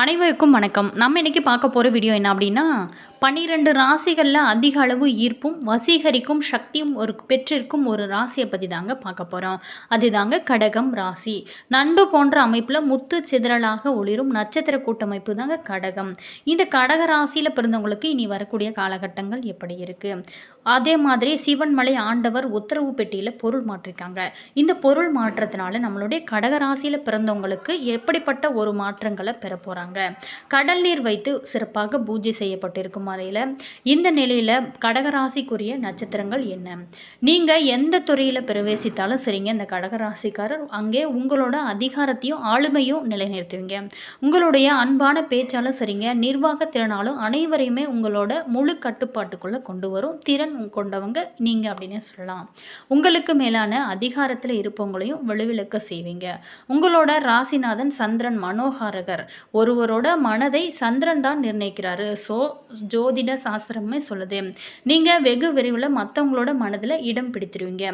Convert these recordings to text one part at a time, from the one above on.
அனைவருக்கும் வணக்கம். நம்ம இன்னைக்கு பார்க்க போகிற வீடியோ என்ன அப்படின்னா பன்னிரெண்டு ராசிகளில் அதிக அளவு ஈர்ப்பும் வசீகரிக்கும் சக்தியும் ஒரு பெற்றிருக்கும் ஒரு ராசியை பற்றி தாங்க பார்க்க போகிறோம் அதுதாங்க கடகம் ராசி. நண்டு போன்ற அமைப்பில் முத்து சிதறலாக ஒளிரும் நட்சத்திர கூட்டமைப்பு தாங்க கடகம். இந்த கடக ராசியில் பிறந்தவங்களுக்கு இனி வரக்கூடிய காலகட்டங்கள் எப்படி இருக்குது அதே மாதிரி சிவன்மலை ஆண்டவர் உத்தரவு பெட்டியில் பொருள் மாற்றிருக்காங்க. இந்த பொருள் மாற்றத்தினால நம்மளுடைய கடக ராசியில் பிறந்தவங்களுக்கு எப்படிப்பட்ட ஒரு மாற்றங்களை பெற போகிறாங்க கடல் நீர் வைத்து சிறப்பாக பூஜை செய்யப்பட்டிருக்கும் அறையில் இந்த நிலையில் கடகராசிக்குரிய நட்சத்திரங்கள் என்ன? நீங்கள் எந்த துறையில் பிரவேசித்தாலும் சரிங்க. இந்த கடகராசிக்காரர் அங்கே உங்களோட அதிகாரத்தையும் ஆளுமையும் நிலைநிறுத்துவீங்க. உங்களுடைய அன்பான பேச்சாலும் சரிங்க. நிர்வாக திறனாலும் அனைவரையுமே உங்களோட முழு கட்டுப்பாட்டுக்குள்ளே கொண்டு வரும். திறன் கொண்டவங்க நீங்கள் அப்படின்னு சொல்லலாம். உங்களுக்கு மேலான அதிகாரத்தில் இருப்பவங்களையும் வெளிவிளக்க செய்வீங்க. உங்களோட ராசிநாதன் சந்திரன் மனோகாரகர். ஒருவரோட மனதை சந்திரன் தான் நிர்ணயிக்கிறாரு. ஸோ ஜோதிட சாஸ்திரமே சொல்லுது நீங்கள் வெகு விரைவில் மற்றவங்களோட மனதில் இடம் பிடித்திருவீங்க.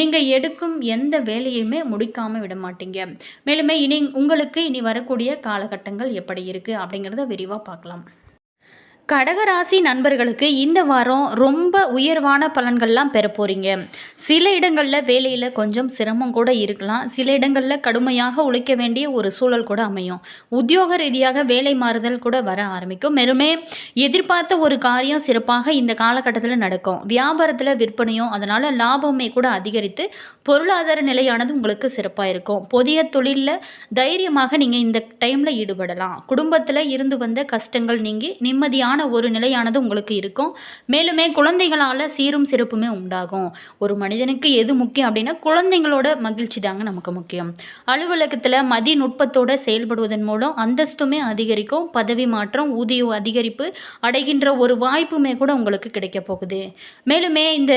நீங்கள் எடுக்கும் எந்த வேலையுமே முடிக்காமல் விட மாட்டீங்க. மேலுமே இனி உங்களுக்கு இனி வரக்கூடிய காலகட்டங்கள் எப்படி இருக்குது அப்படிங்கிறத விரிவாக பார்க்கலாம். கடகராசி நண்பர்களுக்கு இந்த வாரம் ரொம்ப உயர்வான பலன்கள்லாம் பெற போகிறீங்க சில இடங்களில் வேலையில் கொஞ்சம் சிரமம் கூட இருக்கலாம். சில இடங்களில் கடுமையாக உழைக்க வேண்டிய ஒரு சூழல் கூட அமையும். உத்தியோக ரீதியாக வேலை மாறுதல் கூட வர ஆரம்பிக்கும். வெறுமே எதிர்பார்த்த ஒரு காரியம் சிறப்பாக இந்த காலகட்டத்தில் நடக்கும். வியாபாரத்தில் விற்பனையும் அதனால் லாபமே கூட அதிகரித்து பொருளாதார நிலையானது உங்களுக்கு சிறப்பாக இருக்கும். புதிய தொழிலில் தைரியமாக நீங்கள் இந்த டைமில் ஈடுபடலாம். குடும்பத்தில் இருந்து வந்த கஷ்டங்கள் நீங்கி நிம்மதியான ஒரு நிலையானது உங்களுக்கு இருக்கும். மேலுமே குழந்தைகளால் சீரும் சிறப்புமே உண்டாகும். ஒரு மனிதனுக்கு எது முக்கியம் அப்படின்னா குழந்தைங்களோட மகிழ்ச்சி தாங்க நமக்கு முக்கியம். அலுவலகத்தில் மதிநுட்பத்தோட செயல்படுவதன் மூலம் அந்தஸ்துமே அதிகரிக்கும். பதவி மாற்றம் ஊதிய அதிகரிப்பு அடைகின்ற ஒரு வாய்ப்புமே கூட உங்களுக்கு கிடைக்க போகுது. மேலுமே இந்த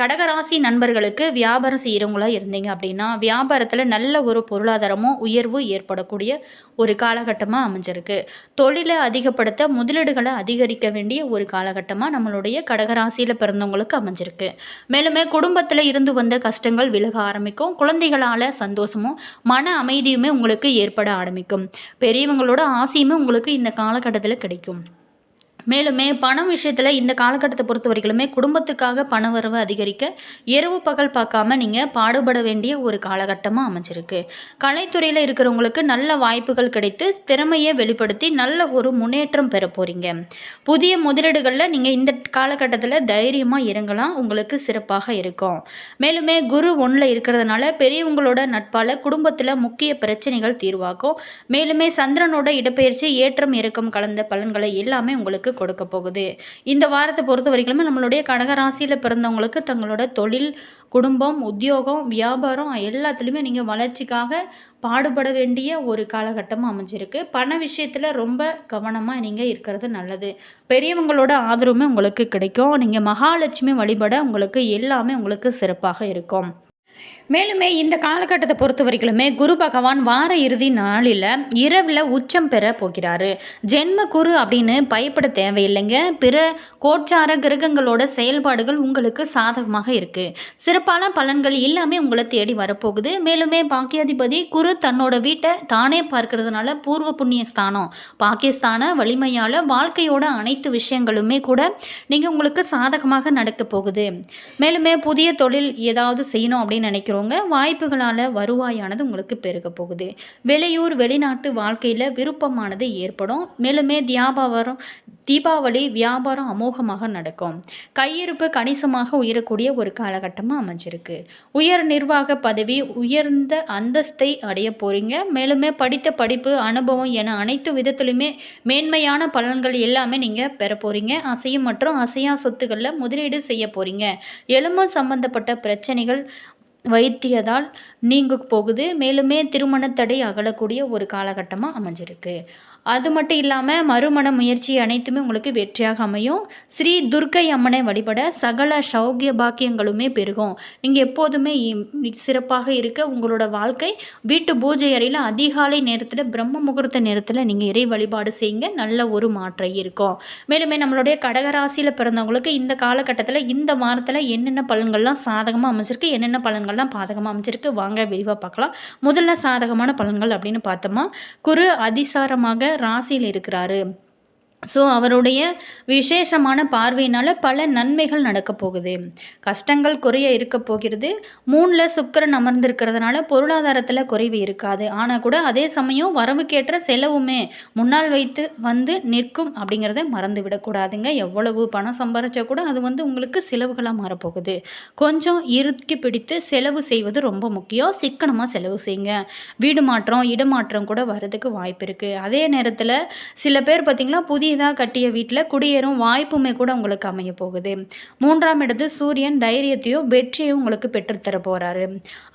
கடகராசி நண்பர்களுக்கு வியாபாரம் செய்கிறவங்களா இருந்தீங்க அப்படின்னா வியாபாரத்தில் நல்ல ஒரு பொருளாதாரமும் உயர்வு ஏற்படக்கூடிய ஒரு காலகட்டமாக அமைஞ்சிருக்கு. தொழிலை அதிகப்படுத்த முதலீடுகளை அதிகரிக்க வேண்டிய ஒரு காலகட்டமாக நம்மளுடைய கடகராசியில் பிறந்தவங்களுக்கு அமைஞ்சிருக்கு. மேலுமே குடும்பத்தில் இருந்து வந்த கஷ்டங்கள் விலக ஆரம்பிக்கும். குழந்தைகளால் சந்தோஷமும் மன அமைதியுமே உங்களுக்கு ஏற்பட ஆரம்பிக்கும். பெரியவங்களோட ஆசையுமே உங்களுக்கு இந்த காலகட்டத்தில் கிடைக்கும். மேலுமே பணம் விஷயத்தில் இந்த காலகட்டத்தை பொறுத்த வரைக்குமே குடும்பத்துக்காக பண வரவு அதிகரிக்க இரவு பகல் பார்க்காம நீங்கள் பாடுபட வேண்டிய ஒரு காலகட்டமாக அமைஞ்சிருக்கு. கலைத்துறையில் இருக்கிறவங்களுக்கு நல்ல வாய்ப்புகள் கிடைத்து திறமையை வெளிப்படுத்தி நல்ல ஒரு முன்னேற்றம் பெற போகிறீங்க புதிய முதலீடுகளில் நீங்கள் இந்த காலகட்டத்தில் தைரியமாக இறங்கலாம் உங்களுக்கு சிறப்பாக இருக்கும். மேலுமே குரு ஒன்றில் இருக்கிறதுனால பெரியவங்களோட நட்பால் குடும்பத்தில் முக்கிய பிரச்சனைகள் தீர்வாகும். மேலுமே சந்திரனோட இடப்பெயர்ச்சி ஏற்றம் இறக்கம் கலந்த பலன்களை எல்லாமே உங்களுக்கு கொடுக்க போகுது. இந்த வாரத்தை பொறுத்த வரைக்கும் நம்மளுடைய கடகராசியில் பிறந்தவங்களுக்கு தங்களோட தொழில் குடும்பம் உத்தியோகம் வியாபாரம் எல்லாத்துலேயுமே நீங்கள் வளர்ச்சிக்காக பாடுபட வேண்டிய ஒரு காலகட்டமாக அமைஞ்சிருக்கு. பண விஷயத்தில் ரொம்ப கவனமாக நீங்கள் இருக்கிறது நல்லது. பெரியவங்களோட ஆதரவுமே உங்களுக்கு கிடைக்கும். நீங்கள் மகாலட்சுமி வழிபட உங்களுக்கு எல்லாமே உங்களுக்கு சிறப்பாக இருக்கும். மேலுமே இந்த காலகட்டத்தை பொறுத்த வரைக்குமே குரு பகவான் வார இறுதி நாளில் இரவில் உச்சம் பெற போகிறாரு. ஜென்ம குரு அப்படின்னு பயப்பட தேவையில்லைங்க. பிற கோட்சார கிரகங்களோட செயல்பாடுகள் உங்களுக்கு சாதகமாக இருக்குது சிறப்பான பலன்கள் எல்லாமே உங்களை தேடி வரப்போகுது. மேலுமே பாக்கியாதிபதி குரு தன்னோட வீட்டை தானே பார்க்கறதுனால பூர்வ புண்ணிய ஸ்தானம் பாகிஸ்தான வலிமையால் வாழ்க்கையோட அனைத்து விஷயங்களுமே கூட நீங்கள் உங்களுக்கு சாதகமாக நடக்க போகுது. மேலுமே புதிய தொழில் ஏதாவது செய்யணும் அப்படின்னு நினைக்கிறோம். நினைக்கிறவங்க வாய்ப்புகளால் வருவாயானது உங்களுக்கு பெருக போகுது. வெளியூர் வெளிநாட்டு வாழ்க்கையில் விருப்பமானது ஏற்படும். மேலுமே வியாபாரம் தீபாவளி வியாபாரம் அமோகமாக நடக்கும். கையிருப்பு கணிசமாக உயரக்கூடிய ஒரு காலகட்டமாக அமைஞ்சிருக்கு. உயர் நிர்வாக பதவி உயர்ந்த அந்தஸ்தை அடைய போகிறீங்க மேலுமே படித்த படிப்பு அனுபவம் என அனைத்து விதத்துலையுமே மேன்மையான பலன்கள் எல்லாமே நீங்கள் பெற போகிறீங்க அசையும் மற்றும் அசையா சொத்துக்களில் முதலீடு செய்ய போகிறீங்க எலும்பு சம்பந்தப்பட்ட பிரச்சனைகள் வைத்தியதால் நீங்க போகுது. மேலுமே திருமண தடை அகலக்கூடிய ஒரு காலகட்டமாக அமைஞ்சிருக்கு. அது மட்டும் இல்லாமல் மறுமண முயற்சி அனைத்துமே உங்களுக்கு வெற்றியாக அமையும். ஸ்ரீ துர்க்கை அம்மனை வழிபட சகல சௌக்கிய பாக்கியங்களுமே பெருகும். நீங்கள் எப்போதுமே சிறப்பாக இருக்க உங்களோட வாழ்க்கை வீட்டு பூஜை அறையில் அதிகாலை நேரத்தில் பிரம்ம முகூர்த்த நேரத்தில் நீங்கள் இறை வழிபாடு செய்யுங்க. நல்ல ஒரு மாற்றம் இருக்கும். மேலுமே நம்மளுடைய கடகராசியில் பிறந்தவங்களுக்கு இந்த காலகட்டத்தில் இந்த வாரத்தில் என்னென்ன பலன்கள்லாம் சாதகமாக அமைச்சிருக்கு என்னென்ன பலன்கள்லாம் பாதகமாக அமைஞ்சிருக்கு வாங்க விரிவாக பார்க்கலாம். முதல்ல சாதகமான பலன்கள் அப்படின்னு பார்த்தோமா குரு அதிசாரமாக ராசியில் இருக்கிறாரு. ஸோ அவருடைய விசேஷமான பார்வையினால் பல நன்மைகள் நடக்க போகுது. கஷ்டங்கள் குறைய இருக்க போகிறது. மூணில் சுக்கரன் அமர்ந்திருக்கிறதுனால பொருளாதாரத்தில் குறைவு இருக்காது. ஆனால் கூட அதே சமயம் வரவுக்கேற்ற செலவுமே முன்னால் வைத்து வந்து நிற்கும் அப்படிங்கிறத மறந்து விடக்கூடாதுங்க. எவ்வளவு பணம் சம்பாரிச்சா கூட அது வந்து உங்களுக்கு செலவுகளாக மாறப்போகுது. கொஞ்சம் இறுக்கி பிடித்து செலவு செய்வது ரொம்ப முக்கியம். சிக்கனமாக செலவு செய்யுங்க. வீடு மாற்றம் இடமாற்றம் கூட வர்றதுக்கு வாய்ப்பு இருக்குது அதே நேரத்தில் சில பேர் பார்த்திங்கன்னா புதிய புதிதாக கட்டிய வீட்டில் குடியேறும் வாய்ப்புமே கூட உங்களுக்கு அமைய போகுது. மூன்றாம் இடத்து சூரியன் தைரியத்தையும் வெற்றியும் உங்களுக்கு பெற்றுத்தர போகிறாரு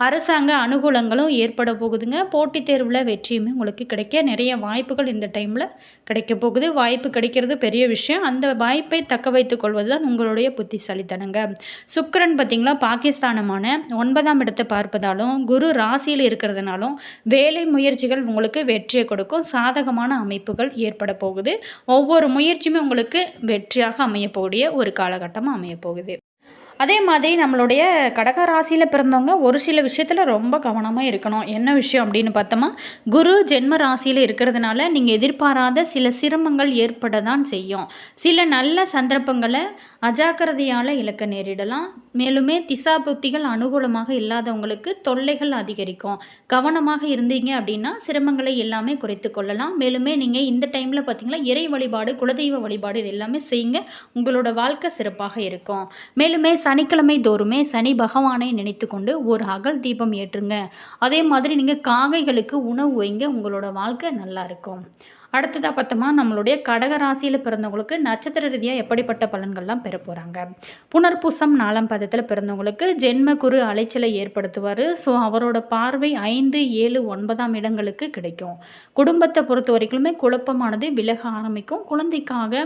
அரசாங்க அனுகூலங்களும் ஏற்பட போகுதுங்க. போட்டித் தேர்வில் வெற்றியுமே உங்களுக்கு கிடைக்க நிறைய வாய்ப்புகள் இந்த டைமில் கிடைக்க போகுது. வாய்ப்பு கிடைக்கிறது பெரிய விஷயம். அந்த வாய்ப்பை தக்க வைத்துக் கொள்வது தான் உங்களுடைய புத்திசாலித்தனங்க. சுக்கரன் பார்த்திங்களா பாகிஸ்தானமான ஒன்பதாம் இடத்தை பார்ப்பதாலும் குரு ராசியில் இருக்கிறதுனாலும் வேலை முயற்சிகள் உங்களுக்கு வெற்றியை கொடுக்கும். சாதகமான அமைப்புகள் ஏற்பட போகுது. ஒவ்வொரு முயற்சியுமே உங்களுக்கு வெற்றியாக அமையக்கூடிய ஒரு காலகட்டமாக அமையப்போகுது. அதே மாதிரி நம்மளுடைய கடக ராசியில் பிறந்தவங்க ஒரு சில விஷயத்தில் ரொம்ப கவனமாக இருக்கணும். என்ன விஷயம் அப்படின்னு பார்த்தோமா குரு ஜென்ம ராசியில் இருக்கிறதுனால நீங்கள் எதிர்பாராத சில சிரமங்கள் ஏற்பட தான் செய்யும். சில நல்ல சந்தர்ப்பங்களை அஜாக்கிரதையால் இழக்க நேரிடலாம். மேலுமே திசா புத்திகள் அனுகூலமாக இல்லாதவங்களுக்கு தொல்லைகள் அதிகரிக்கும். கவனமாக இருந்தீங்க அப்படின்னா சிரமங்களை எல்லாமே குறைத்து கொள்ளலாம். மேலுமே நீங்கள் இந்த டைமில் பார்த்தீங்கன்னா இறை வழிபாடு குலதெய்வ வழிபாடு இது எல்லாமே செய்யுங்க. உங்களோட வாழ்க்கை சிறப்பாக இருக்கும். மேலுமே சனிக்கிழமை தோறுமே சனி பகவானை நினைத்து கொண்டு ஒரு அகல் தீபம் ஏற்றுங்க. அதே மாதிரி நீங்கள் காகைகளுக்கு உணவு வைங்க. உங்களோட வாழ்க்கை நல்லா இருக்கும். அடுத்ததாக பார்த்தோமா நம்மளுடைய கடக ராசியில் பிறந்தவங்களுக்கு நட்சத்திர ரீதியாக எப்படிப்பட்ட பலன்கள்லாம் பெற போகிறாங்க புனர்பூசம் நாலாம் பதத்தில் பிறந்தவங்களுக்கு ஜென்ம குரு அலைச்சலை ஏற்படுத்துவார். ஸோ அவரோட பார்வை ஐந்து ஏழு ஒன்பதாம் இடங்களுக்கு கிடைக்கும். குடும்பத்தை பொறுத்த வரைக்குமே குழப்பமானது விலக ஆரம்பிக்கும். குழந்தைக்காக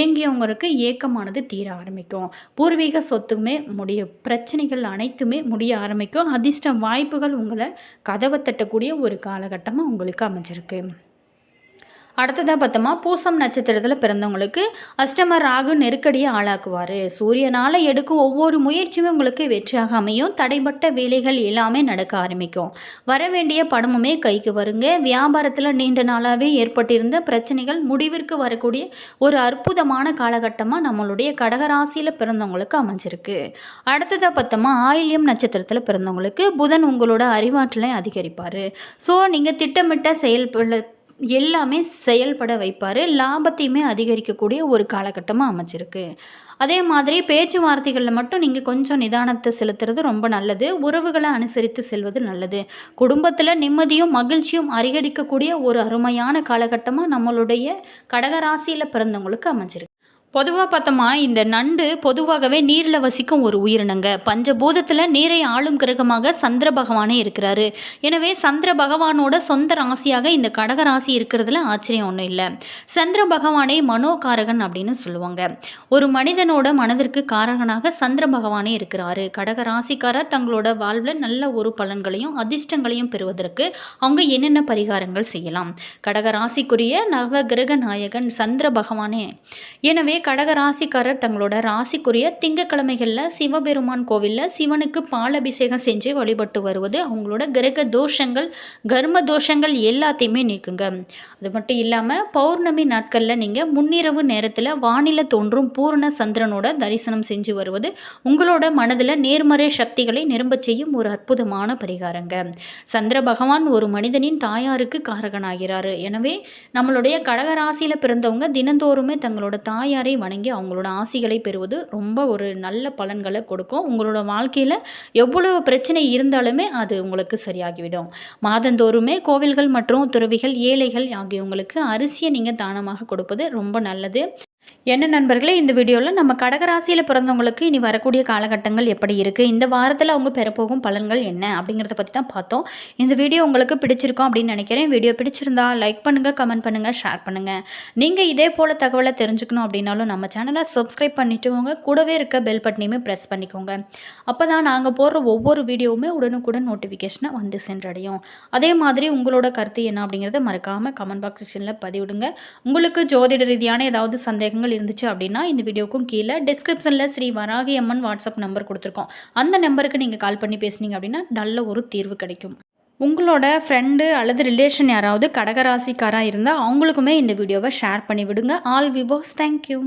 ஏங்கியவங்களுக்கு ஏக்கமானது தீர ஆரம்பிக்கும். பூர்வீக சொத்துமே முடிய பிரச்சனைகள் அனைத்துமே முடிய ஆரம்பிக்கும். அதிர்ஷ்ட வாய்ப்புகள் உங்களை கதவை தட்டக்கூடிய ஒரு காலகட்டமாக உங்களுக்கு அமைஞ்சிருக்கு. அடுத்ததாக பார்த்தோமா பூசம் நட்சத்திரத்தில் பிறந்தவங்களுக்கு அஷ்டமர் ராகு நெருக்கடியை ஆளாக்குவார். சூரியனால் எடுக்கும் ஒவ்வொரு முயற்சியுமே உங்களுக்கு வெற்றியாக அமையும். தடைப்பட்ட வேலைகள் எல்லாமே நடக்க ஆரம்பிக்கும். வர வேண்டிய பணமுமே கைக்கு வருங்க. வியாபாரத்தில் நீண்ட நாளாகவே ஏற்பட்டிருந்த பிரச்சனைகள் முடிவிற்கு வரக்கூடிய ஒரு அற்புதமான காலகட்டமாக நம்மளுடைய கடகராசியில் பிறந்தவங்களுக்கு அமைஞ்சிருக்கு. அடுத்ததாக பார்த்தோமா ஆயில்யம் நட்சத்திரத்தில் பிறந்தவங்களுக்கு புதன் உங்களோட அறிவாற்றலை அதிகரிப்பார். ஸோ நீங்கள் திட்டமிட்ட செயல்பட எல்லாமே செயல்பட வைப்பார். லாபத்தையுமே அதிகரிக்கக்கூடிய ஒரு காலகட்டமாக அமைச்சிருக்கு அதே மாதிரி பேச்சுவார்த்தைகளில் மட்டும் நீங்கள் கொஞ்சம் நிதானத்தை செலுத்துறது ரொம்ப நல்லது. உறவுகளை அனுசரித்து செல்வது நல்லது. குடும்பத்தில் நிம்மதியும் மகிழ்ச்சியும் அதிகரிக்கக்கூடிய ஒரு அருமையான காலகட்டமாக நம்மளுடைய கடகராசியில் பிறந்தவங்களுக்கு அமைச்சிருக்கு பொதுவாக பார்த்தோமா இந்த நண்டு பொதுவாகவே நீரில் வசிக்கும் ஒரு உயிரினங்க. பஞ்சபூதத்தில் நீரை ஆளும் கிரகமாக சந்திர பகவானே இருக்கிறாரு. எனவே சந்திர பகவானோட சொந்த ராசியாக இந்த கடக ராசி இருக்கிறதுல ஆச்சரியம் ஒன்றும் இல்லை. சந்திர பகவானே மனோகாரகன் அப்படின்னு சொல்லுவாங்க. ஒரு மனிதனோட மனதிற்கு காரகனாக சந்திர பகவானே இருக்கிறாரு. கடக ராசிக்காரர் தங்களோட வாழ்வில் நல்ல ஒரு பலன்களையும் அதிர்ஷ்டங்களையும் பெறுவதற்கு அவங்க என்னென்ன பரிகாரங்கள் செய்யலாம்? கடக ராசிக்குரிய நவ கிரக நாயகன் சந்திர பகவானே. எனவே கடக ராசிக்காரர் தங்களோட ராசிக்குரிய திங்கக்கிழமைகளில் சிவபெருமான் கோவிலில் சிவனுக்கு பாலபிஷேகம் செஞ்சு வழிபட்டு வருவது அவங்களோட கிரக தோஷங்கள் கர்ம தோஷங்கள் எல்லாத்தையுமே நீக்குங்க. அது மட்டும் இல்லாமல் பௌர்ணமி நாட்களில் நீங்கள் முன்னிரவு நேரத்தில் வானில தோன்றும் பூர்ண சந்திரனோட தரிசனம் செஞ்சு வருவது உங்களோட மனதில் நேர்மறை சக்திகளை நிரம்பச் செய்யும் ஒரு அற்புதமான பரிகாரங்க. சந்திர பகவான் ஒரு மனிதனின் தாயாருக்கு காரகனாகிறார். எனவே நம்மளுடைய கடகராசியில் பிறந்தவங்க தினந்தோறுமே தங்களோட தாயாரை கடவுளை வணங்கி அவங்களோட ஆசிகளை பெறுவது ரொம்ப ஒரு நல்ல பலன்களை கொடுக்கும். உங்களோட வாழ்க்கையில் எவ்வளவு பிரச்சனை இருந்தாலுமே அது உங்களுக்கு சரியாகிவிடும். மாதந்தோறுமே கோவில்கள் மற்றும் துறவிகள் ஏழைகள் ஆகியவங்களுக்கு அரிசியை நீங்கள் தானமாக கொடுப்பது ரொம்ப நல்லது. என்ன நண்பர்களே இந்த வீடியோவில் நம்ம கடகராசியில் பிறந்தவங்களுக்கு இனி வரக்கூடிய காலகட்டங்கள் எப்படி இருக்குது இந்த வாரத்தில் அவங்க பெறப்போகும் பலன்கள் என்ன? அப்படிங்கிறத பற்றி தான் பார்த்தோம். இந்த வீடியோ உங்களுக்கு பிடிச்சிருக்கோம் அப்படின்னு நினைக்கிறேன். வீடியோ பிடிச்சிருந்தா லைக் பண்ணுங்கள் கமெண்ட் பண்ணுங்கள் ஷேர் பண்ணுங்கள் நீங்கள் இதே போல் தகவலை தெரிஞ்சுக்கணும் அப்படின்னாலும் நம்ம சேனலை சப்ஸ்கிரைப் பண்ணிவிட்டுவோங்க கூடவே இருக்க பெல் பட்டனையுமே ப்ரெஸ் பண்ணிக்கோங்க. அப்போ தான் நாங்கள் போடுற ஒவ்வொரு வீடியோவுமே உடனுக்குடன் நோட்டிஃபிகேஷனை வந்து சென்றடையும். அதே மாதிரி உங்களோட கருத்து என்ன அப்படிங்கிறத மறக்காமல் கமெண்ட் பாக்ஸ் செக்ஷனில் பதிவிடுங்க. உங்களுக்கு ஜோதிட ரீதியான ஏதாவது சந்தேகங்கள் தகவல் இருந்துச்சு அப்படின்னா இந்த வீடியோக்கும் கீழே டிஸ்கிரிப்ஷனில் ஸ்ரீ வராகி அம்மன் வாட்ஸ்அப் நம்பர் கொடுத்துருக்கோம். அந்த நம்பருக்கு நீங்கள் கால் பண்ணி பேசுனீங்க அப்படின்னா நல்ல ஒரு தீர்வு கிடைக்கும். உங்களோட ஃப்ரெண்டு அல்லது ரிலேஷன் யாராவது கடகராசிக்காராக இருந்தால் அவங்களுக்குமே இந்த வீடியோவை ஷேர் பண்ணி விடுங்க ஆல் விவோஸ் தேங்க்யூ